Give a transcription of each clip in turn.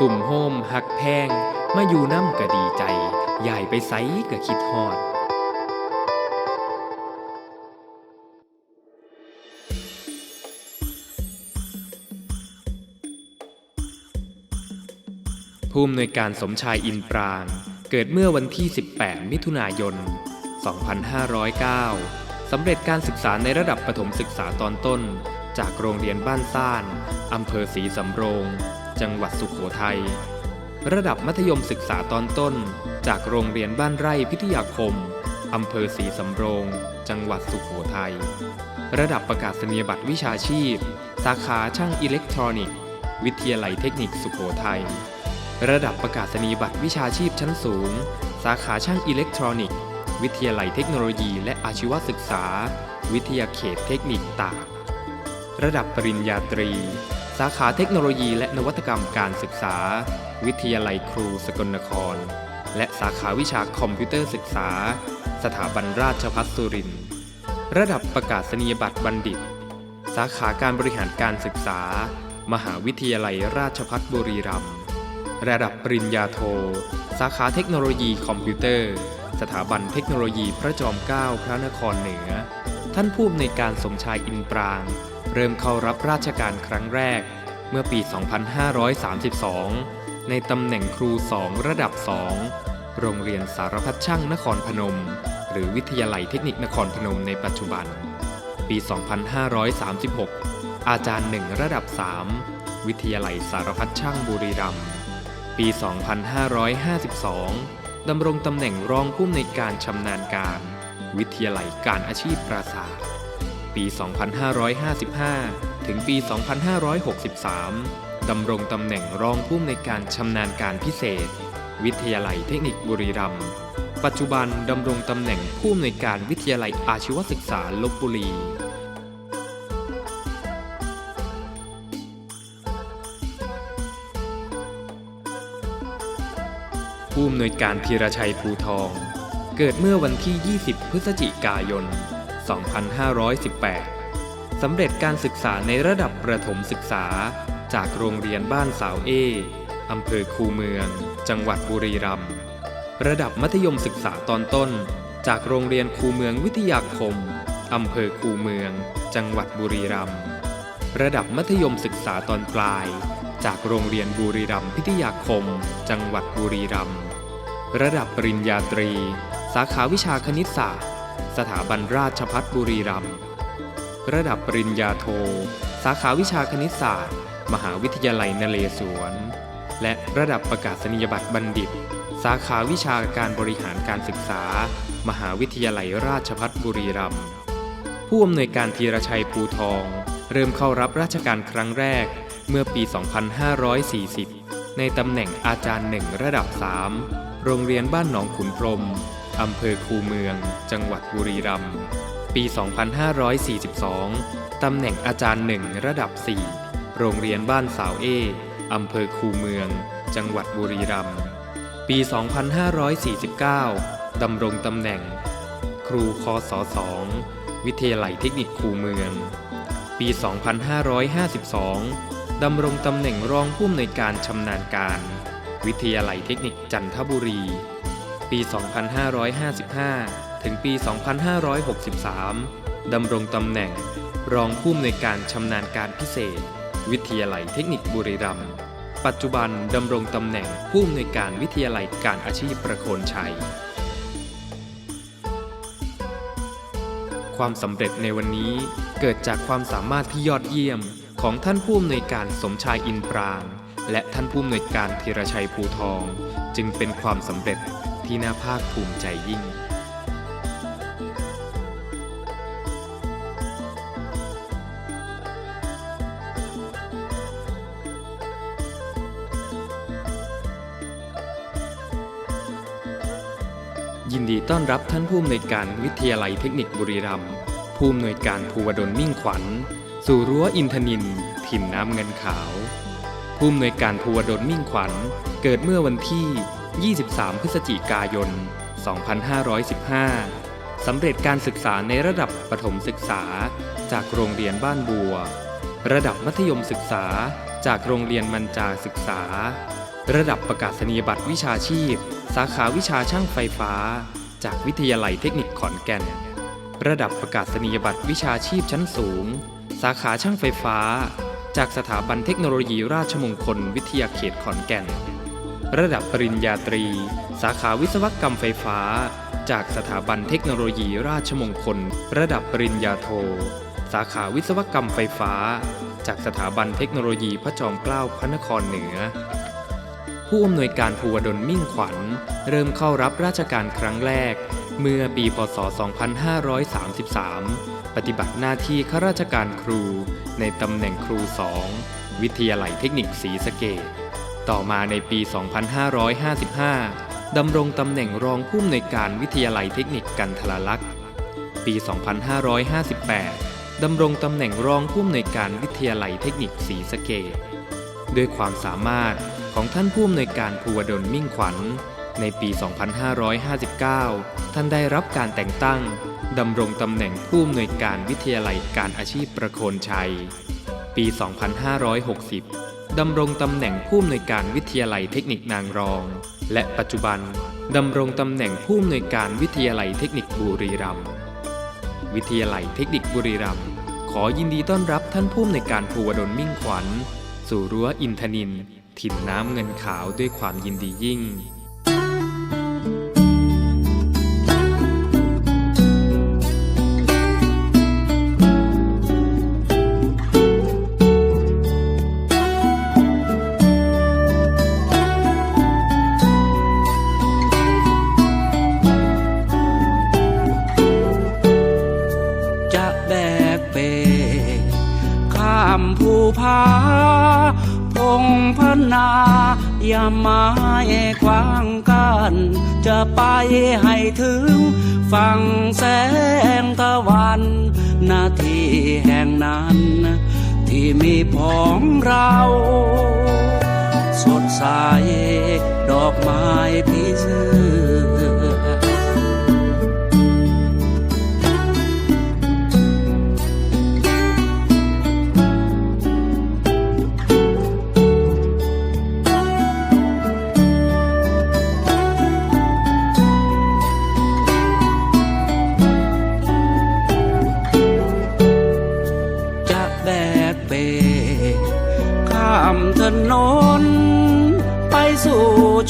ตุ่มโฮมหักแพง มาอยู่น้ำก็ดีใจใหญ่ไปไซก็คิดฮอดผู้อำนวยการสมชายอินปราง เกิดเมื่อวันที่ 18 มิถุนายน 2509 สำเร็จการศึกษาในระดับประถมศึกษาตอนต้น จากโรงเรียนบ้านซ่าน อำเภอศรีสำโรง จังหวัดสุขโขทัย ระดับมัธยมศึกษาตอนต้น จากโรงเรียนบ้านไร่พิทยาคม อำเภอศรีสำโรง จังหวัดสุขโขทัย ระดับประกาศนียบัตรวิชาชีพ สาขาช่างอิเล็กทรอนิกส์ วิทยาลัยเทคนิคสุขโขทัย ระดับประกาศนียบัตรวิชาชีพชั้นสูง สาขาช่างอิเล็กทรอนิกส์ วิทยาลัยเทคโนโลยีและอาชีวศึกษา วิทยาเขตเทคนิคตากระดับปริญญาตรีาขาเทคโนโลยีและนวัตกรรมการศึกษา วิทยาลัยครูสกลนคร และสาขาวิชาคอมพิวเตอร์ศึกษา สถาบันราชภัฏสุรินทร์ระดับประกาศนียบัตรบัณฑิต สาขาการบริหารการศึกษา มหาวิทยาลัยราชภัฏบุรีรัมย์ระดับปริญญาโท สาขาเทคโนโลยีคอมพิวเตอร์ สถาบันเทคโนโลยีพระจอมเกล้าพระนครเหนือ ท่านผู้อำนวยการสมชายอินปราง เริ่มเข้ารับราชการครั้งแรก เมื่อปี 2532 ในตำแหน่งครูสองระดับ2โรงเรียนสารพัดช่างนครพนม หรือวิทยาลัยเทคนิคนครพนมในปัจจุบัน ปี 2536 อาจารย์หนึ่งระดับ 3 วิทยาลัยสารพัดช่างบุรีรัมย์ ปี 2552 ดำรงตำแหน่งรองผู้อำนวยการชำนาญการ วิทยาลัยการอาชีพปราศาสตร์ ปี 2555 ถึงปี 2563 ดำรงตำแหน่งรองผู้อำนวยการชำนาญการพิเศษ วิทยาลัยเทคนิคบุรีรัมย์ ปัจจุบันดำรงตำแหน่งผู้อำนวยการวิทยาลัยอาชีวศึกษาลบบุรีผู้อำนวยการธีรชัยภูทอง เกิดเมื่อวันที่ 20 พฤศจิกายน 2518 สำเร็จการศึกษาในระดับประถมศึกษา จากโรงเรียนบ้านสาวเออำเภอคูเมือง จังหวัดบุรีรัมย์ระดับมัธยมศึกษาตอนต้น จากโรงเรียนคูเมืองวิทยาคมอำเภอคูเมือง จังหวัดบุรีรัมย์ระดับมัธยมศึกษาตอนปลาย จากโรงเรียนบุรีรัมย์พิทยาคม จังหวัดบุรีรัมย์ระดับปริญญาตรี สาขาวิชาคณิตศาสตร์ สถาบันราชภัฏบุรีรัมย์ ระดับปริญญาโท สาขาวิชาคณิตศาสตร์ มหาวิทยาลัยนเรศวร และระดับประกาศนียบัตรบัณฑิต สาขาวิชาการบริหารการศึกษา มหาวิทยาลัยราชภัฏบุรีรัมย์ผู้อำนวยการธีรชัยภูทอง เริ่มเข้ารับราชการครั้งแรกเมื่อปี 2540 ในตำแหน่งอาจารย์หนึ่งระดับ 3 โรงเรียนบ้านหนองขุนพรมอำเภอคูเมือง จังหวัดบุรีรัมย์ ปี 2542 ตำแหน่งอาจารย์หนึ่งระดับ 4 โรงเรียนบ้านสาวเออำเภอคูเมือง จังหวัดบุรีรัมย์ ปี 2549 ดำรงตำแหน่ง ครูคศ2วิทยาลัยเทคนิคคูเมือง ปี 2552 ดำรงตำแหน่งรองผู้อำนวยการชำนาญการ วิทยาลัยเทคนิคจันทบุรี ปี 2555 ถึงปี 2563 ดำรงตำแหน่ง รองผู้อำนวยการชำนาญการพิเศษ วิทยาลัยเทคนิคบุรีรัมย์ ปัจจุบันดำรงตำแหน่งผู้อำนวยการวิทยาลัยการอาชีพประโคนชัย ความสำเร็จในวันนี้เกิดจากความสามารถที่ยอดเยี่ยมของท่านผู้อำนวยการสมชายอินปราง และท่านผู้อำนวยการธีรชัยภูทอง จึงเป็นความสำเร็จที่น่าภาคภูมิใจยิ่ง ยินดีต้อนรับท่านผู้อำนวยการวิทยาลัยเทคนิคบุรีรัมย์ผู้อำนวยการภูวดลมิ่งขวัญ สู่รั้วอินทนินถิ่นน้ำเงินขาว ผู้อำนวยการภูวดลมิ่งขวัญ เกิดเมื่อวันที่ 23 พฤศจิกายน 2515 สำเร็จการศึกษาในระดับประถมศึกษา จากโรงเรียนบ้านบัว ระดับมัธยมศึกษา จากโรงเรียนมัญจาศึกษา ระดับประกาศนียบัตรวิชาชีพ สาขาวิชาช่างไฟฟ้า จากวิทยาลัยเทคนิคขอนแก่น ระดับประกาศนียบัตรวิชาชีพชั้นสูง สาขาช่างไฟฟ้า จากสถาบันเทคโนโลยีราชมงคล วิทยาเขตขอนแก่น ระดับปริญญาตรี สาขาวิศวกรรมไฟฟ้า จากสถาบันเทคโนโลยีราชมงคล ระดับปริญญาโท สาขาวิศวกรรมไฟฟ้า จากสถาบันเทคโนโลยีพระจอมเกล้าพระนครเหนือ ผู้อำนวยการภูวดลมิ่งขวัญ เริ่มเข้ารับราชการครั้งแรก เมื่อปีพศ 2533 ปฏิบัติหน้าที่ข้าราชการครู ในตำแหน่งครูสองวิทยาลัยเทคนิคศรีสะเกษต่อมาในปี 2555 ดำรงตำแหน่งรองผู้อำนวยการวิทยาลัยเทคนิคกันทรลักษณ์ ปี 2558 ดำรงตำแหน่งรองผู้อำนวยการวิทยาลัยเทคนิคศรีสะเกษด้วยความสามารถ ของท่านผู้อำนวยการภูวดลมิ่งขวัญ ในปี 2559 ท่านได้รับการแต่งตั้งดำรงตำแหน่งผู้อำนวยการวิทยาลัยการอาชีพประโคนชัย ปี 2560 ดำรงตำแหน่งผู้อำนวยการวิทยาลัยเทคนิคนางรอง และปัจจุบันดำรงตำแหน่งผู้อำนวยการวิทยาลัยเทคนิคบุรีรัมย์ วิทยาลัยเทคนิคบุรีรัมย์ขอยินดีต้อนรับท่านผู้อำนวยการภูวดลมิ่งขวัญ สู่รั้วอินทนิน ถิ่นน้ำเงินขาวด้วยความยินดียิ่งจะแบกเปข้ามภูผา งพนา อย่าไม้ควางกัน จะไปให้ถึง ฝั่งแสงตะวันนาทีแห่งนั้น ที่มีผองเรา สดใสดอกไม้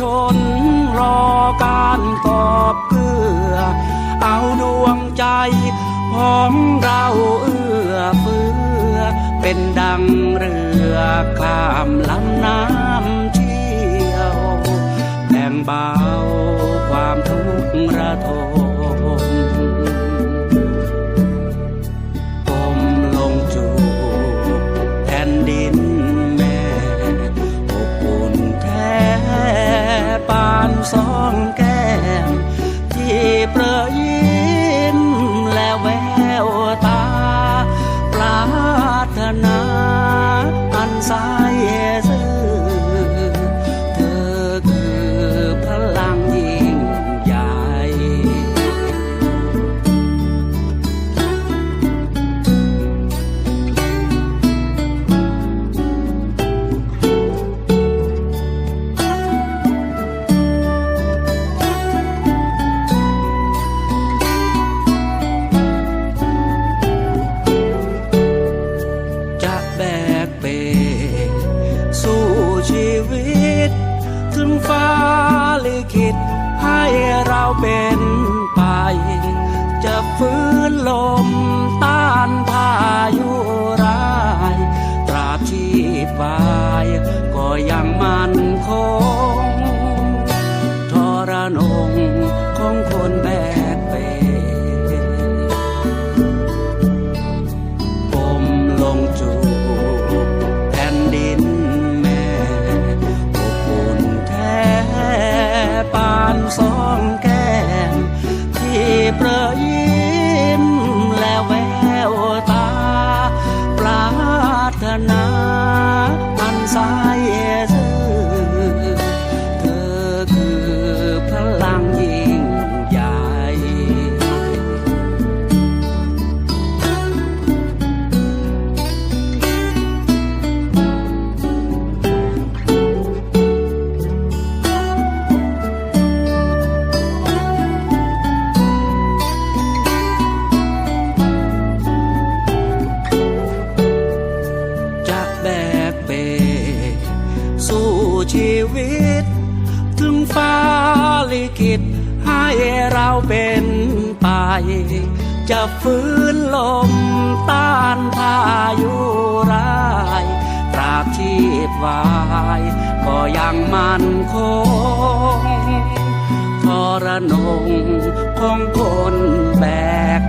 ชนรอการกอบเกลือ เอาดวงใจของเราเอื้อเฟื้อ เป็นดังเรือข้ามลำน้ำเชี่ยวแบ่งเบาความทุกข์ระทม อันสาย สองกัน ชีวิต ถึงฟ้าลิขิตให้เราเป็นไป จะฟื้นลมต้านพายุร้ายตราบชีพวาย ก็ยังมั่นคงทรนงของคนแบก